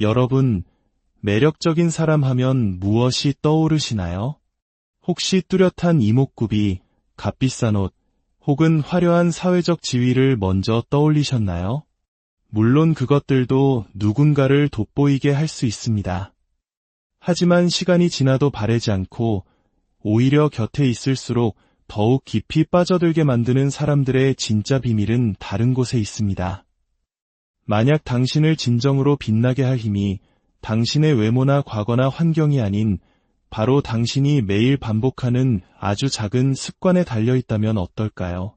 여러분, 매력적인 사람 하면 무엇이 떠오르시나요? 혹시 뚜렷한 이목구비, 값비싼 옷, 혹은 화려한 사회적 지위를 먼저 떠올리셨나요? 물론 그것들도 누군가를 돋보이게 할 수 있습니다. 하지만 시간이 지나도 바래지 않고 오히려 곁에 있을수록 더욱 깊이 빠져들게 만드는 사람들의 진짜 비밀은 다른 곳에 있습니다. 만약 당신을 진정으로 빛나게 할 힘이 당신의 외모나 과거나 환경이 아닌 바로 당신이 매일 반복하는 아주 작은 습관에 달려 있다면 어떨까요?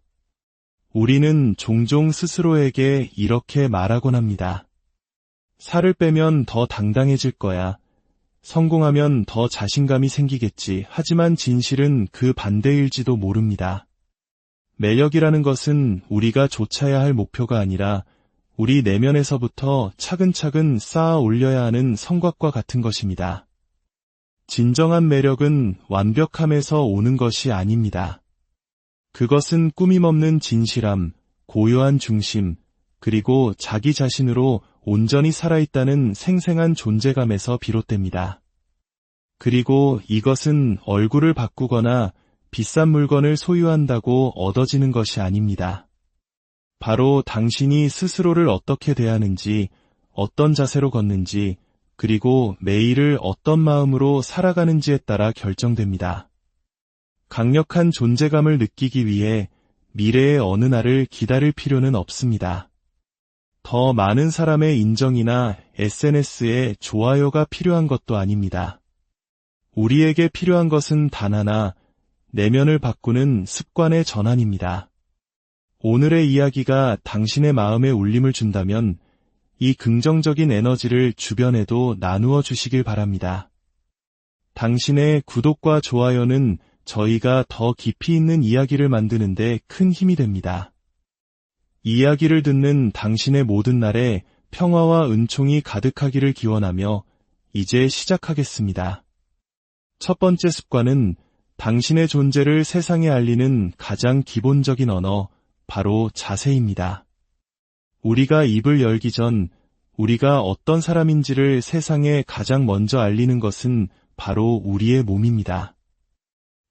우리는 종종 스스로에게 이렇게 말하곤 합니다. 살을 빼면 더 당당해질 거야. 성공하면 더 자신감이 생기겠지. 하지만 진실은 그 반대일지도 모릅니다. 매력이라는 것은 우리가 좇아야 할 목표가 아니라 우리 내면에서부터 차근차근 쌓아 올려야 하는 성곽과 같은 것입니다. 진정한 매력은 완벽함에서 오는 것이 아닙니다. 그것은 꾸밈없는 진실함, 고요한 중심, 그리고 자기 자신으로 온전히 살아있다는 생생한 존재감에서 비롯됩니다. 그리고 이것은 얼굴을 바꾸거나 비싼 물건을 소유한다고 얻어지는 것이 아닙니다. 바로 당신이 스스로를 어떻게 대하는지, 어떤 자세로 걷는지, 그리고 매일을 어떤 마음으로 살아가는지에 따라 결정됩니다. 강력한 존재감을 느끼기 위해 미래의 어느 날을 기다릴 필요는 없습니다. 더 많은 사람의 인정이나 SNS에 좋아요가 필요한 것도 아닙니다. 우리에게 필요한 것은 단 하나, 내면을 바꾸는 습관의 전환입니다. 오늘의 이야기가 당신의 마음에 울림을 준다면 이 긍정적인 에너지를 주변에도 나누어 주시길 바랍니다. 당신의 구독과 좋아요는 저희가 더 깊이 있는 이야기를 만드는데 큰 힘이 됩니다. 이야기를 듣는 당신의 모든 날에 평화와 은총이 가득하기를 기원하며 이제 시작하겠습니다. 첫 번째 습관은 당신의 존재를 세상에 알리는 가장 기본적인 언어, 바로 자세입니다. 우리가 입을 열기 전 우리가 어떤 사람인지를 세상에 가장 먼저 알리는 것은 바로 우리의 몸입니다.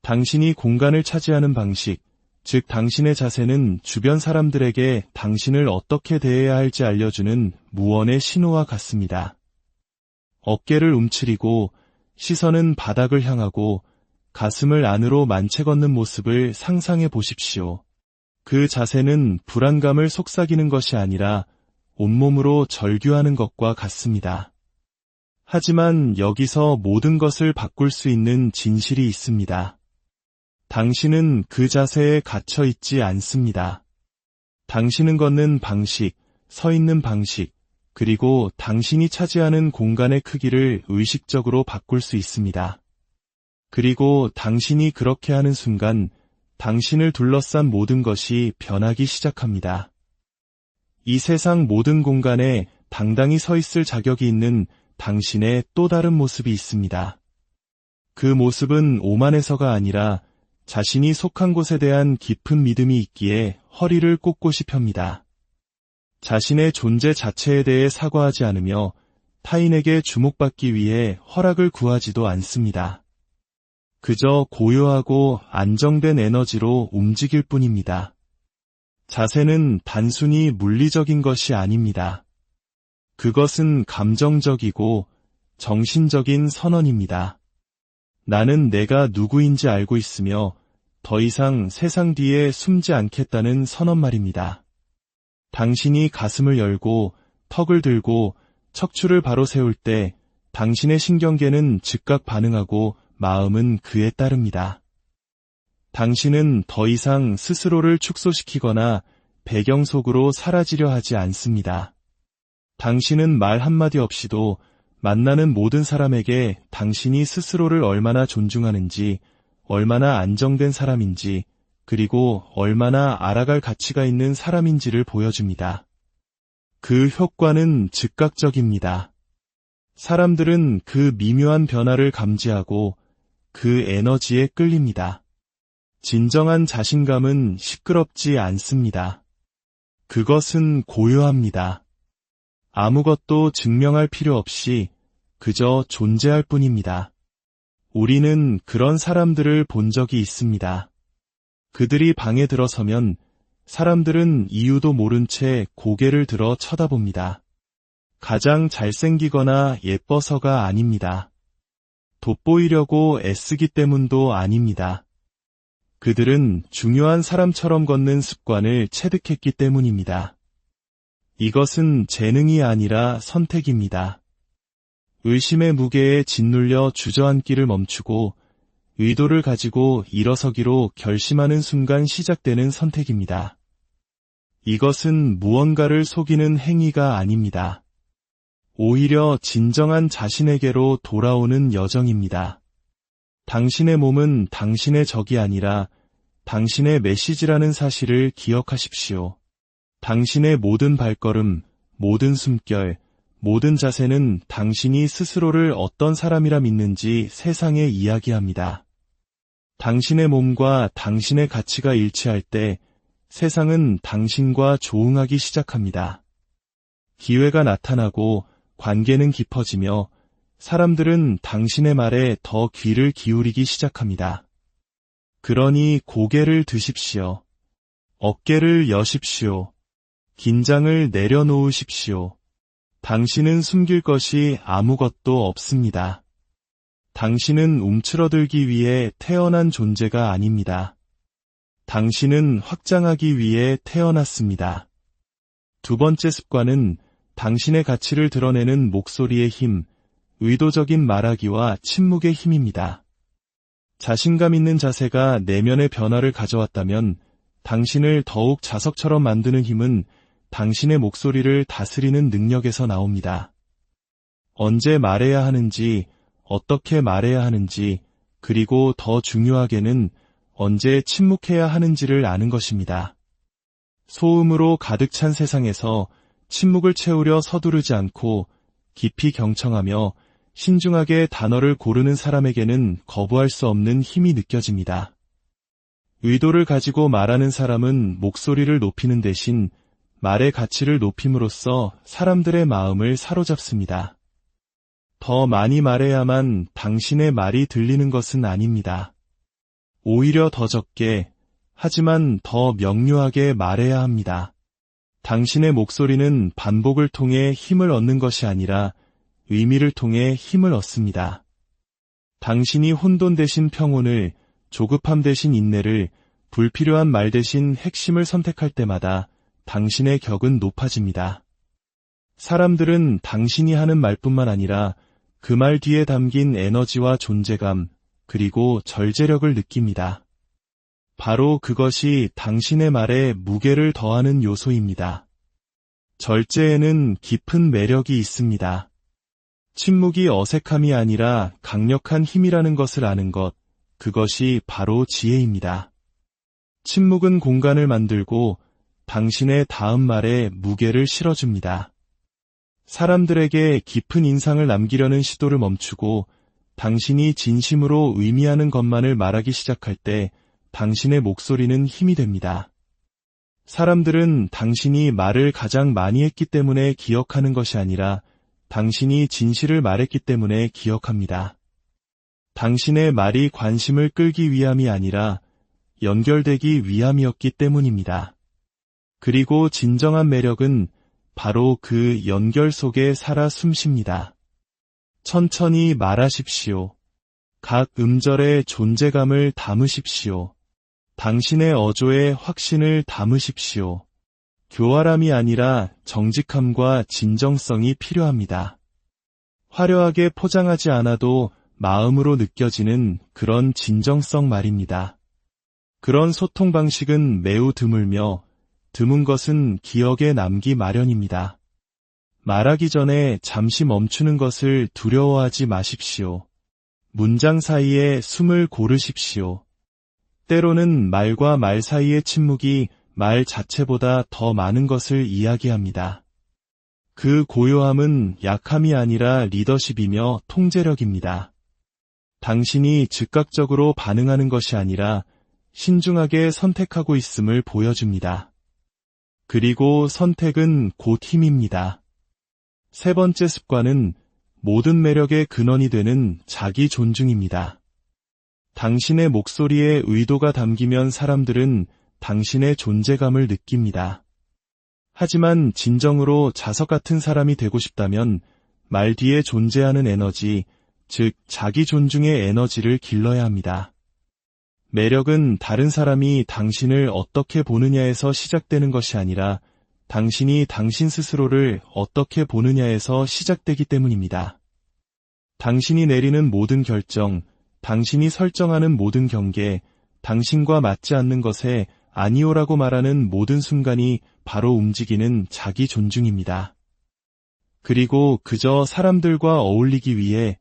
당신이 공간을 차지하는 방식, 즉 당신의 자세는 주변 사람들에게 당신을 어떻게 대해야 할지 알려주는 무언의 신호와 같습니다. 어깨를 움츠리고 시선은 바닥을 향하고 가슴을 안으로 만채 걷는 모습을 상상해 보십시오. 그 자세는 불안감을 속삭이는 것이 아니라 온몸으로 절규하는 것과 같습니다. 하지만 여기서 모든 것을 바꿀 수 있는 진실이 있습니다. 당신은 그 자세에 갇혀 있지 않습니다. 당신은 걷는 방식, 서 있는 방식, 그리고 당신이 차지하는 공간의 크기를 의식적으로 바꿀 수 있습니다. 그리고 당신이 그렇게 하는 순간 당신을 둘러싼 모든 것이 변하기 시작합니다. 이 세상 모든 공간에 당당히 서 있을 자격이 있는 당신의 또 다른 모습이 있습니다. 그 모습은 오만에서가 아니라 자신이 속한 곳에 대한 깊은 믿음이 있기에 허리를 꼿꼿이 펴니다. 자신의 존재 자체에 대해 사과하지 않으며 타인에게 주목받기 위해 허락을 구하지도 않습니다. 그저 고요하고 안정된 에너지로 움직일 뿐입니다. 자세는 단순히 물리적인 것이 아닙니다. 그것은 감정적이고 정신적인 선언입니다. 나는 내가 누구인지 알고 있으며 더 이상 세상 뒤에 숨지 않겠다는 선언 말입니다. 당신이 가슴을 열고 턱을 들고 척추를 바로 세울 때 당신의 신경계는 즉각 반응하고 마음은 그에 따릅니다. 당신은 더 이상 스스로를 축소시키거나 배경 속으로 사라지려 하지 않습니다. 당신은 말 한마디 없이도 만나는 모든 사람에게 당신이 스스로를 얼마나 존중하는지, 얼마나 안정된 사람인지, 그리고 얼마나 알아갈 가치가 있는 사람인지를 보여줍니다. 그 효과는 즉각적입니다. 사람들은 그 미묘한 변화를 감지하고 그 에너지에 끌립니다. 진정한 자신감은 시끄럽지 않습니다. 그것은 고요합니다. 아무것도 증명할 필요 없이 그저 존재할 뿐입니다. 우리는 그런 사람들을 본 적이 있습니다. 그들이 방에 들어서면 사람들은 이유도 모른 채 고개를 들어 쳐다봅니다. 가장 잘생기거나 예뻐서가 아닙니다. 돋보이려고 애쓰기 때문도 아닙니다. 그들은 중요한 사람처럼 걷는 습관을 체득했기 때문입니다. 이것은 재능이 아니라 선택입니다. 의심의 무게에 짓눌려 주저앉기를 멈추고 의도를 가지고 일어서기로 결심하는 순간 시작되는 선택입니다. 이것은 무언가를 속이는 행위가 아닙니다. 오히려 진정한 자신에게로 돌아오는 여정입니다. 당신의 몸은 당신의 적이 아니라 당신의 메시지라는 사실을 기억하십시오. 당신의 모든 발걸음, 모든 숨결, 모든 자세는 당신이 스스로를 어떤 사람이라 믿는지 세상에 이야기합니다. 당신의 몸과 당신의 가치가 일치할 때 세상은 당신과 조응하기 시작합니다. 기회가 나타나고 관계는 깊어지며 사람들은 당신의 말에 더 귀를 기울이기 시작합니다. 그러니 고개를 드십시오. 어깨를 여십시오. 긴장을 내려놓으십시오. 당신은 숨길 것이 아무것도 없습니다. 당신은 움츠러들기 위해 태어난 존재가 아닙니다. 당신은 확장하기 위해 태어났습니다. 두 번째 습관은 당신의 가치를 드러내는 목소리의 힘, 의도적인 말하기와 침묵의 힘입니다. 자신감 있는 자세가 내면의 변화를 가져왔다면 당신을 더욱 자석처럼 만드는 힘은 당신의 목소리를 다스리는 능력에서 나옵니다. 언제 말해야 하는지, 어떻게 말해야 하는지, 그리고 더 중요하게는 언제 침묵해야 하는지를 아는 것입니다. 소음으로 가득 찬 세상에서 침묵을 채우려 서두르지 않고 깊이 경청하며 신중하게 단어를 고르는 사람에게는 거부할 수 없는 힘이 느껴집니다. 의도를 가지고 말하는 사람은 목소리를 높이는 대신 말의 가치를 높임으로써 사람들의 마음을 사로잡습니다. 더 많이 말해야만 당신의 말이 들리는 것은 아닙니다. 오히려 더 적게, 하지만 더 명료하게 말해야 합니다. 당신의 목소리는 반복을 통해 힘을 얻는 것이 아니라 의미를 통해 힘을 얻습니다. 당신이 혼돈 대신 평온을, 조급함 대신 인내를, 불필요한 말 대신 핵심을 선택할 때마다 당신의 격은 높아집니다. 사람들은 당신이 하는 말뿐만 아니라 그 말 뒤에 담긴 에너지와 존재감, 그리고 절제력을 느낍니다. 바로 그것이 당신의 말에 무게를 더하는 요소입니다. 절제에는 깊은 매력이 있습니다. 침묵이 어색함이 아니라 강력한 힘이라는 것을 아는 것, 그것이 바로 지혜입니다. 침묵은 공간을 만들고 당신의 다음 말에 무게를 실어줍니다. 사람들에게 깊은 인상을 남기려는 시도를 멈추고 당신이 진심으로 의미하는 것만을 말하기 시작할 때 당신의 목소리는 힘이 됩니다. 사람들은 당신이 말을 가장 많이 했기 때문에 기억하는 것이 아니라 당신이 진실을 말했기 때문에 기억합니다. 당신의 말이 관심을 끌기 위함이 아니라 연결되기 위함이었기 때문입니다. 그리고 진정한 매력은 바로 그 연결 속에 살아 숨쉽니다. 천천히 말하십시오. 각 음절의 존재감을 담으십시오. 당신의 어조에 확신을 담으십시오. 교활함이 아니라 정직함과 진정성이 필요합니다. 화려하게 포장하지 않아도 마음으로 느껴지는 그런 진정성 말입니다. 그런 소통 방식은 매우 드물며 드문 것은 기억에 남기 마련입니다. 말하기 전에 잠시 멈추는 것을 두려워하지 마십시오. 문장 사이에 숨을 고르십시오. 때로는 말과 말 사이의 침묵이 말 자체보다 더 많은 것을 이야기합니다. 그 고요함은 약함이 아니라 리더십이며 통제력입니다. 당신이 즉각적으로 반응하는 것이 아니라 신중하게 선택하고 있음을 보여줍니다. 그리고 선택은 곧 힘입니다. 세 번째 습관은 모든 매력의 근원이 되는 자기 존중입니다. 당신의 목소리에 의도가 담기면 사람들은 당신의 존재감을 느낍니다. 하지만 진정으로 자석 같은 사람이 되고 싶다면 말 뒤에 존재하는 에너지, 즉 자기 존중의 에너지를 길러야 합니다. 매력은 다른 사람이 당신을 어떻게 보느냐에서 시작되는 것이 아니라 당신이 당신 스스로를 어떻게 보느냐에서 시작되기 때문입니다. 당신이 내리는 모든 결정, 당신이 설정하는 모든 경계, 당신과 맞지 않는 것에 아니오라고 말하는 모든 순간이 바로 움직이는 자기 존중입니다. 그리고 그저 사람들과 어울리기 위해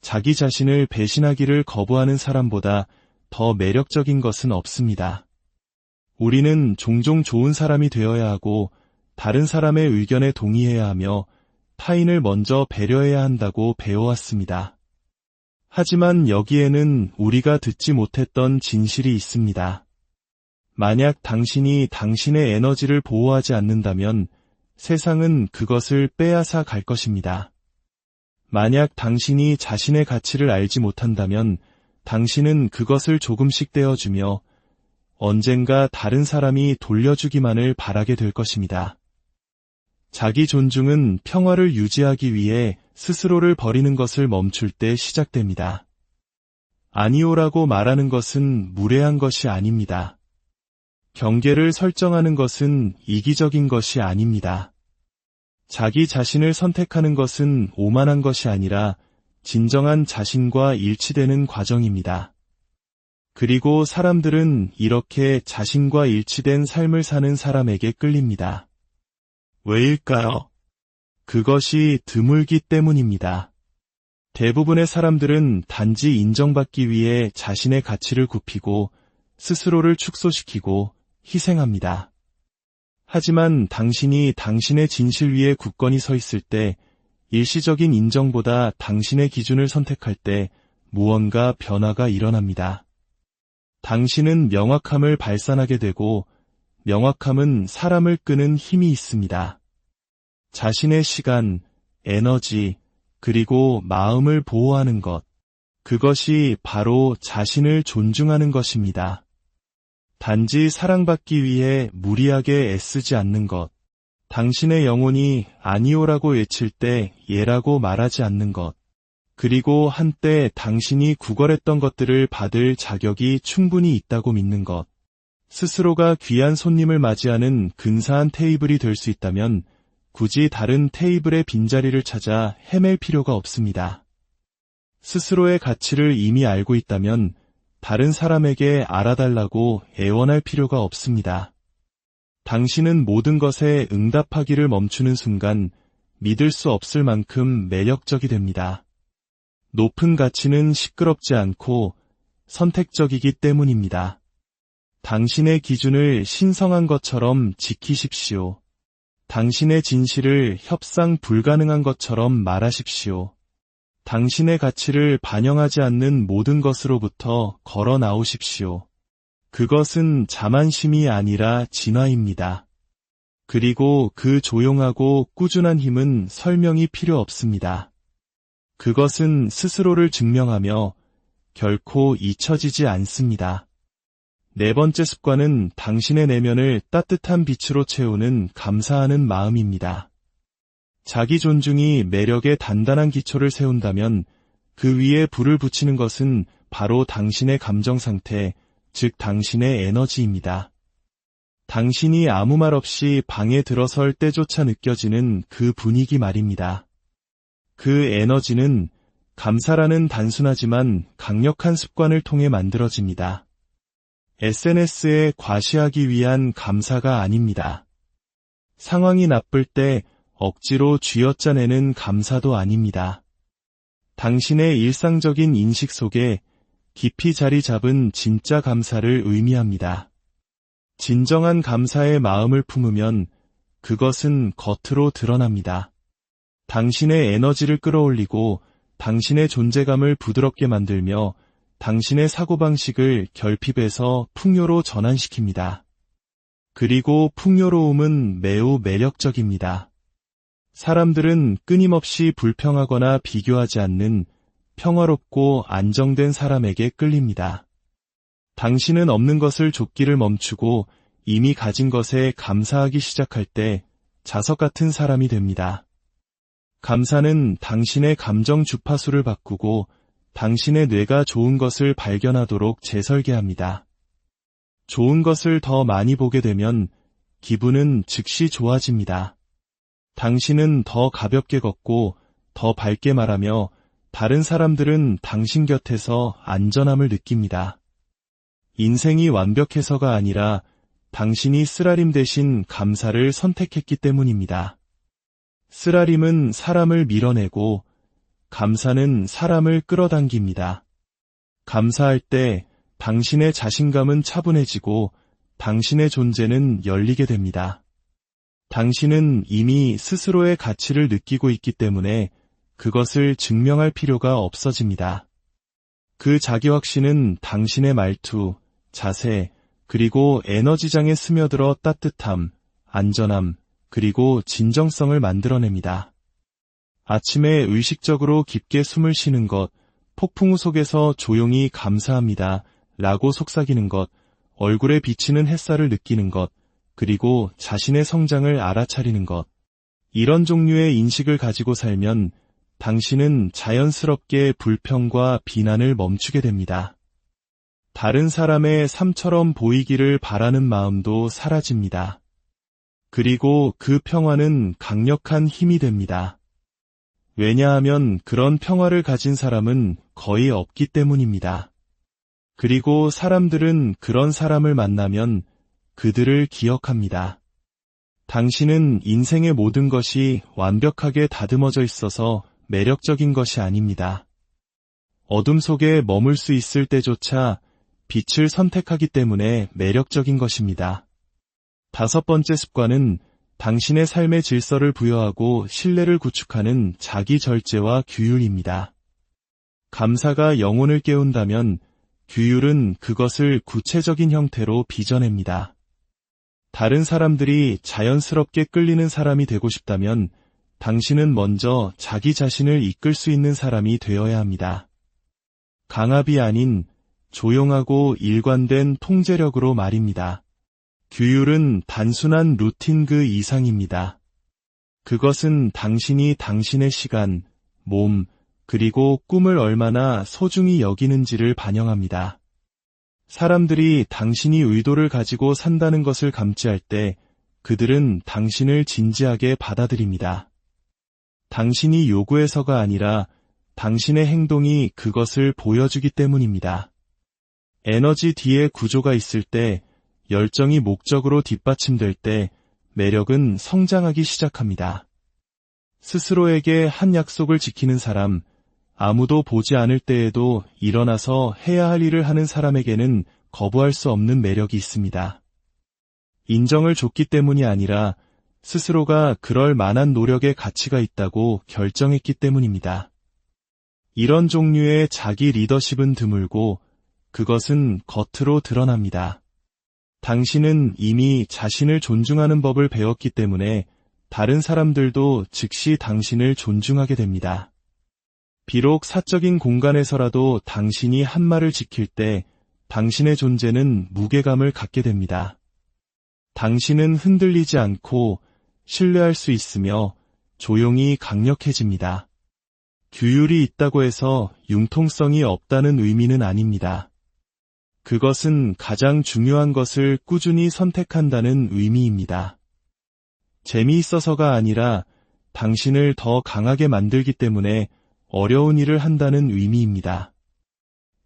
자기 자신을 배신하기를 거부하는 사람보다 더 매력적인 것은 없습니다. 우리는 종종 좋은 사람이 되어야 하고 다른 사람의 의견에 동의해야 하며 타인을 먼저 배려해야 한다고 배워왔습니다. 하지만 여기에는 우리가 듣지 못했던 진실이 있습니다. 만약 당신이 당신의 에너지를 보호하지 않는다면 세상은 그것을 빼앗아 갈 것입니다. 만약 당신이 자신의 가치를 알지 못한다면 당신은 그것을 조금씩 떼어주며 언젠가 다른 사람이 돌려주기만을 바라게 될 것입니다. 자기 존중은 평화를 유지하기 위해 스스로를 버리는 것을 멈출 때 시작됩니다. 아니오라고 말하는 것은 무례한 것이 아닙니다. 경계를 설정하는 것은 이기적인 것이 아닙니다. 자기 자신을 선택하는 것은 오만한 것이 아니라 진정한 자신과 일치되는 과정입니다. 그리고 사람들은 이렇게 자신과 일치된 삶을 사는 사람에게 끌립니다. 왜일까요? 그것이 드물기 때문입니다. 대부분의 사람들은 단지 인정받기 위해 자신의 가치를 굽히고 스스로를 축소시키고 희생합니다. 하지만 당신이 당신의 진실 위에 굳건히 서 있을 때 일시적인 인정보다 당신의 기준을 선택할 때 무언가 변화가 일어납니다. 당신은 명확함을 발산하게 되고 명확함은 사람을 끄는 힘이 있습니다. 자신의 시간, 에너지, 그리고 마음을 보호하는 것. 그것이 바로 자신을 존중하는 것입니다. 단지 사랑받기 위해 무리하게 애쓰지 않는 것. 당신의 영혼이 아니오라고 외칠 때 예라고 말하지 않는 것. 그리고 한때 당신이 구걸했던 것들을 받을 자격이 충분히 있다고 믿는 것. 스스로가 귀한 손님을 맞이하는 근사한 테이블이 될 수 있다면 굳이 다른 테이블의 빈자리를 찾아 헤맬 필요가 없습니다. 스스로의 가치를 이미 알고 있다면 다른 사람에게 알아달라고 애원할 필요가 없습니다. 당신은 모든 것에 응답하기를 멈추는 순간 믿을 수 없을 만큼 매력적이 됩니다. 높은 가치는 시끄럽지 않고 선택적이기 때문입니다. 당신의 기준을 신성한 것처럼 지키십시오. 당신의 진실을 협상 불가능한 것처럼 말하십시오. 당신의 가치를 반영하지 않는 모든 것으로부터 걸어 나오십시오. 그것은 자만심이 아니라 진화입니다. 그리고 그 조용하고 꾸준한 힘은 설명이 필요 없습니다. 그것은 스스로를 증명하며 결코 잊혀지지 않습니다. 네 번째 습관은 당신의 내면을 따뜻한 빛으로 채우는 감사하는 마음입니다. 자기 존중이 매력의 단단한 기초를 세운다면 그 위에 불을 붙이는 것은 바로 당신의 감정 상태, 즉 당신의 에너지입니다. 당신이 아무 말 없이 방에 들어설 때조차 느껴지는 그 분위기 말입니다. 그 에너지는 감사라는 단순하지만 강력한 습관을 통해 만들어집니다. SNS에 과시하기 위한 감사가 아닙니다. 상황이 나쁠 때 억지로 쥐어짜내는 감사도 아닙니다. 당신의 일상적인 인식 속에 깊이 자리 잡은 진짜 감사를 의미합니다. 진정한 감사의 마음을 품으면 그것은 겉으로 드러납니다. 당신의 에너지를 끌어올리고 당신의 존재감을 부드럽게 만들며 당신의 사고방식을 결핍해서 풍요로 전환시킵니다. 그리고 풍요로움은 매우 매력적입니다. 사람들은 끊임없이 불평하거나 비교하지 않는 평화롭고 안정된 사람에게 끌립니다. 당신은 없는 것을 쫓기를 멈추고 이미 가진 것에 감사하기 시작할 때 자석 같은 사람이 됩니다. 감사는 당신의 감정 주파수를 바꾸고 당신의 뇌가 좋은 것을 발견하도록 재설계합니다. 좋은 것을 더 많이 보게 되면 기분은 즉시 좋아집니다. 당신은 더 가볍게 걷고 더 밝게 말하며 다른 사람들은 당신 곁에서 안전함을 느낍니다. 인생이 완벽해서가 아니라 당신이 쓰라림 대신 감사를 선택했기 때문입니다. 쓰라림은 사람을 밀어내고 감사는 사람을 끌어당깁니다. 감사할 때 당신의 자신감은 차분해지고 당신의 존재는 열리게 됩니다. 당신은 이미 스스로의 가치를 느끼고 있기 때문에 그것을 증명할 필요가 없어집니다. 그 자기 확신은 당신의 말투, 자세, 그리고 에너지장에 스며들어 따뜻함, 안전함, 그리고 진정성을 만들어냅니다. 아침에 의식적으로 깊게 숨을 쉬는 것, 폭풍우 속에서 조용히 감사합니다. 라고 속삭이는 것, 얼굴에 비치는 햇살을 느끼는 것, 그리고 자신의 성장을 알아차리는 것. 이런 종류의 인식을 가지고 살면 당신은 자연스럽게 불평과 비난을 멈추게 됩니다. 다른 사람의 삶처럼 보이기를 바라는 마음도 사라집니다. 그리고 그 평화는 강력한 힘이 됩니다. 왜냐하면 그런 평화를 가진 사람은 거의 없기 때문입니다. 그리고 사람들은 그런 사람을 만나면 그들을 기억합니다. 당신은 인생의 모든 것이 완벽하게 다듬어져 있어서 매력적인 것이 아닙니다. 어둠 속에 머물 수 있을 때조차 빛을 선택하기 때문에 매력적인 것입니다. 다섯 번째 습관은 당신의 삶의 질서를 부여하고 신뢰를 구축하는 자기 절제와 규율입니다. 감사가 영혼을 깨운다면 규율은 그것을 구체적인 형태로 빚어냅니다. 다른 사람들이 자연스럽게 끌리는 사람이 되고 싶다면 당신은 먼저 자기 자신을 이끌 수 있는 사람이 되어야 합니다. 강압이 아닌 조용하고 일관된 통제력으로 말입니다. 규율은 단순한 루틴 그 이상입니다. 그것은 당신이 당신의 시간, 몸, 그리고 꿈을 얼마나 소중히 여기는지를 반영합니다. 사람들이 당신이 의도를 가지고 산다는 것을 감지할 때 그들은 당신을 진지하게 받아들입니다. 당신이 요구해서가 아니라 당신의 행동이 그것을 보여주기 때문입니다. 에너지 뒤에 구조가 있을 때, 열정이 목적으로 뒷받침될 때, 매력은 성장하기 시작합니다. 스스로에게 한 약속을 지키는 사람, 아무도 보지 않을 때에도 일어나서 해야 할 일을 하는 사람에게는 거부할 수 없는 매력이 있습니다. 인정을 줬기 때문이 아니라 스스로가 그럴 만한 노력의 가치가 있다고 결정했기 때문입니다. 이런 종류의 자기 리더십은 드물고 그것은 겉으로 드러납니다. 당신은 이미 자신을 존중하는 법을 배웠기 때문에 다른 사람들도 즉시 당신을 존중하게 됩니다. 비록 사적인 공간에서라도 당신이 한 말을 지킬 때 당신의 존재는 무게감을 갖게 됩니다. 당신은 흔들리지 않고 신뢰할 수 있으며 조용히 강력해집니다. 규율이 있다고 해서 융통성이 없다는 의미는 아닙니다. 그것은 가장 중요한 것을 꾸준히 선택한다는 의미입니다. 재미있어서가 아니라 당신을 더 강하게 만들기 때문에 어려운 일을 한다는 의미입니다.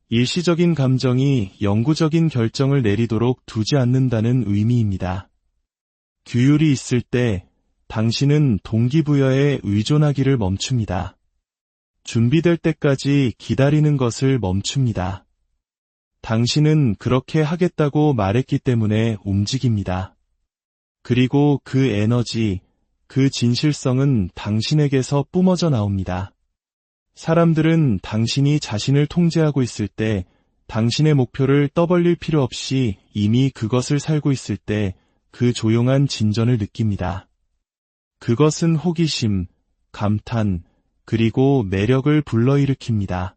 일시적인 감정이 영구적인 결정을 내리도록 두지 않는다는 의미입니다. 규율이 있을 때 당신은 동기부여에 의존하기를 멈춥니다. 준비될 때까지 기다리는 것을 멈춥니다. 당신은 그렇게 하겠다고 말했기 때문에 움직입니다. 그리고 그 에너지, 그 진실성은 당신에게서 뿜어져 나옵니다. 사람들은 당신이 자신을 통제하고 있을 때 당신의 목표를 떠벌릴 필요 없이 이미 그것을 살고 있을 때 그 조용한 진전을 느낍니다. 그것은 호기심, 감탄, 그리고 매력을 불러일으킵니다.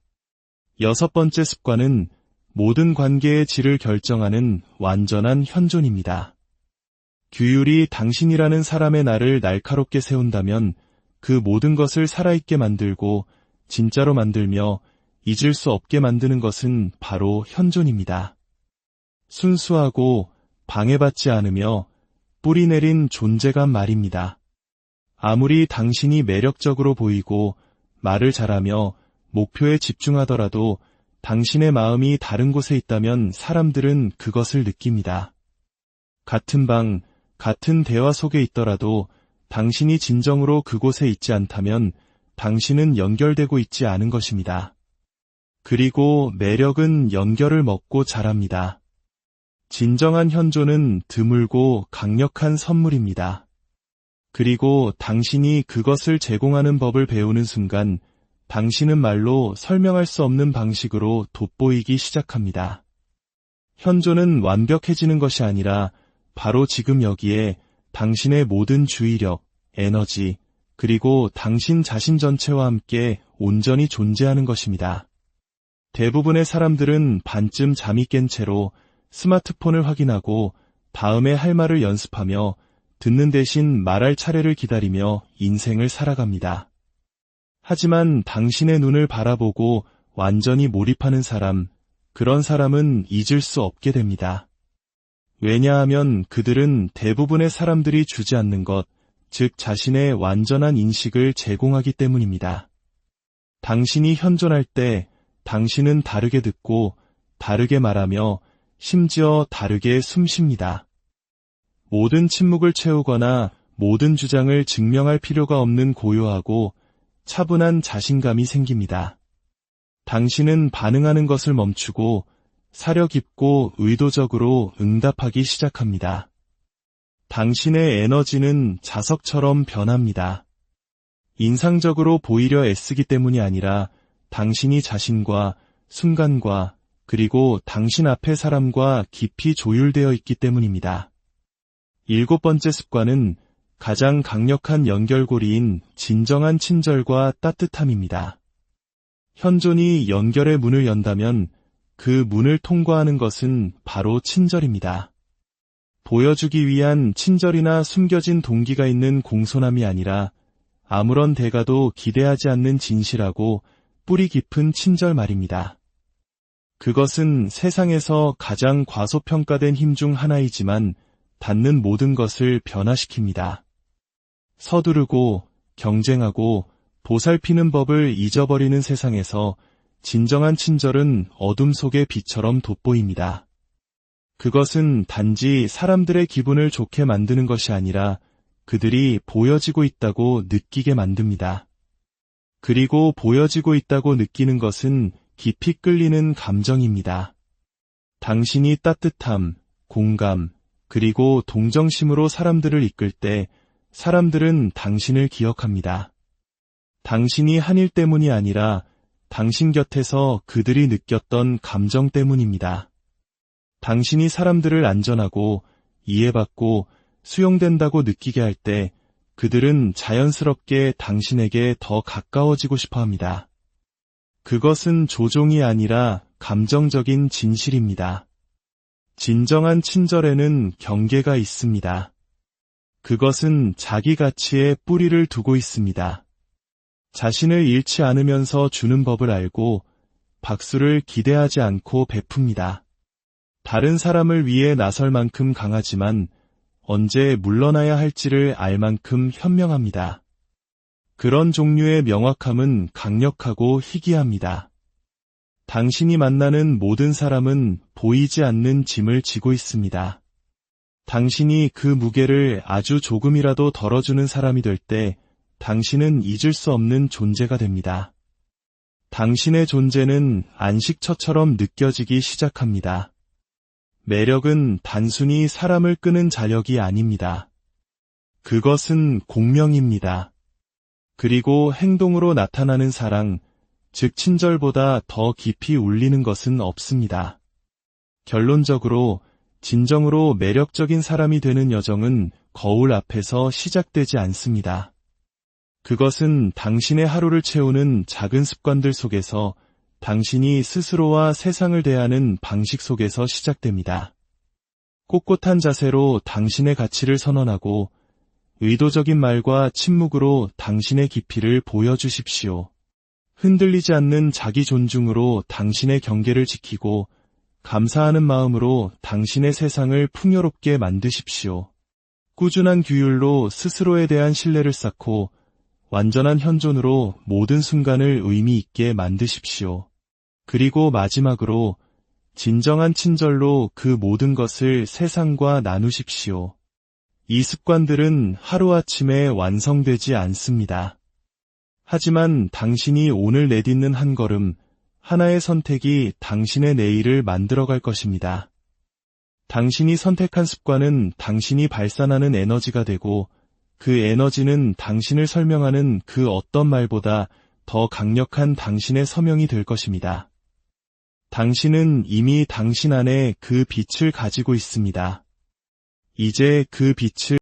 여섯 번째 습관은 모든 관계의 질을 결정하는 완전한 현존입니다. 규율이 당신이라는 사람의 나를 날카롭게 세운다면 그 모든 것을 살아있게 만들고 진짜로 만들며 잊을 수 없게 만드는 것은 바로 현존입니다. 순수하고 방해받지 않으며 뿌리 내린 존재감 말입니다. 아무리 당신이 매력적으로 보이고 말을 잘하며 목표에 집중하더라도 당신의 마음이 다른 곳에 있다면 사람들은 그것을 느낍니다. 같은 방, 같은 대화 속에 있더라도 당신이 진정으로 그곳에 있지 않다면 당신은 연결되고 있지 않은 것입니다. 그리고 매력은 연결을 먹고 자랍니다. 진정한 현존은 드물고 강력한 선물입니다. 그리고 당신이 그것을 제공하는 법을 배우는 순간 당신은 말로 설명할 수 없는 방식으로 돋보이기 시작합니다. 현존은 완벽해지는 것이 아니라 바로 지금 여기에 당신의 모든 주의력, 에너지, 그리고 당신 자신 전체와 함께 온전히 존재하는 것입니다. 대부분의 사람들은 반쯤 잠이 깬 채로 스마트폰을 확인하고 다음에 할 말을 연습하며 듣는 대신 말할 차례를 기다리며 인생을 살아갑니다. 하지만 당신의 눈을 바라보고 완전히 몰입하는 사람, 그런 사람은 잊을 수 없게 됩니다. 왜냐하면 그들은 대부분의 사람들이 주지 않는 것, 즉 자신의 완전한 인식을 제공하기 때문입니다. 당신이 현존할 때 당신은 다르게 듣고 다르게 말하며 심지어 다르게 숨쉽니다. 모든 침묵을 채우거나 모든 주장을 증명할 필요가 없는 고요하고 차분한 자신감이 생깁니다. 당신은 반응하는 것을 멈추고 사려 깊고 의도적으로 응답하기 시작합니다. 당신의 에너지는 자석처럼 변합니다. 인상적으로 보이려 애쓰기 때문이 아니라 당신이 자신과 순간과 그리고 당신 앞의 사람과 깊이 조율되어 있기 때문입니다. 일곱 번째 습관은 가장 강력한 연결고리인 진정한 친절과 따뜻함입니다. 현존이 연결의 문을 연다면 그 문을 통과하는 것은 바로 친절입니다. 보여주기 위한 친절이나 숨겨진 동기가 있는 공손함이 아니라 아무런 대가도 기대하지 않는 진실하고 뿌리 깊은 친절 말입니다. 그것은 세상에서 가장 과소평가된 힘 중 하나이지만 닿는 모든 것을 변화시킵니다. 서두르고 경쟁하고 보살피는 법을 잊어버리는 세상에서 진정한 친절은 어둠 속의 빛처럼 돋보입니다. 그것은 단지 사람들의 기분을 좋게 만드는 것이 아니라 그들이 보여지고 있다고 느끼게 만듭니다. 그리고 보여지고 있다고 느끼는 것은 깊이 끌리는 감정입니다. 당신이 따뜻함, 공감, 그리고 동정심으로 사람들을 이끌 때 사람들은 당신을 기억합니다. 당신이 한일 때문이 아니라 당신 곁에서 그들이 느꼈던 감정 때문입니다. 당신이 사람들을 안전하고 이해받고 수용된다고 느끼게 할 때 그들은 자연스럽게 당신에게 더 가까워지고 싶어 합니다. 그것은 조종이 아니라 감정적인 진실입니다. 진정한 친절에는 경계가 있습니다. 그것은 자기 가치에 뿌리를 두고 있습니다. 자신을 잃지 않으면서 주는 법을 알고 박수를 기대하지 않고 베풉니다. 다른 사람을 위해 나설 만큼 강하지만 언제 물러나야 할지를 알 만큼 현명합니다. 그런 종류의 명확함은 강력하고 희귀합니다. 당신이 만나는 모든 사람은 보이지 않는 짐을 지고 있습니다. 당신이 그 무게를 아주 조금이라도 덜어주는 사람이 될 때 당신은 잊을 수 없는 존재가 됩니다. 당신의 존재는 안식처처럼 느껴지기 시작합니다. 매력은 단순히 사람을 끄는 자력이 아닙니다. 그것은 공명입니다. 그리고 행동으로 나타나는 사랑, 즉 친절보다 더 깊이 울리는 것은 없습니다. 결론적으로 진정으로 매력적인 사람이 되는 여정은 거울 앞에서 시작되지 않습니다. 그것은 당신의 하루를 채우는 작은 습관들 속에서 당신이 스스로와 세상을 대하는 방식 속에서 시작됩니다. 꼿꼿한 자세로 당신의 가치를 선언하고 의도적인 말과 침묵으로 당신의 깊이를 보여주십시오. 흔들리지 않는 자기 존중으로 당신의 경계를 지키고 감사하는 마음으로 당신의 세상을 풍요롭게 만드십시오. 꾸준한 규율로 스스로에 대한 신뢰를 쌓고 완전한 현존으로 모든 순간을 의미 있게 만드십시오. 그리고 마지막으로 진정한 친절로 그 모든 것을 세상과 나누십시오. 이 습관들은 하루아침에 완성되지 않습니다. 하지만 당신이 오늘 내딛는 한 걸음, 하나의 선택이 당신의 내일을 만들어갈 것입니다. 당신이 선택한 습관은 당신이 발산하는 에너지가 되고 그 에너지는 당신을 설명하는 그 어떤 말보다 더 강력한 당신의 서명이 될 것입니다. 당신은 이미 당신 안에 그 빛을 가지고 있습니다. 이제 그 빛을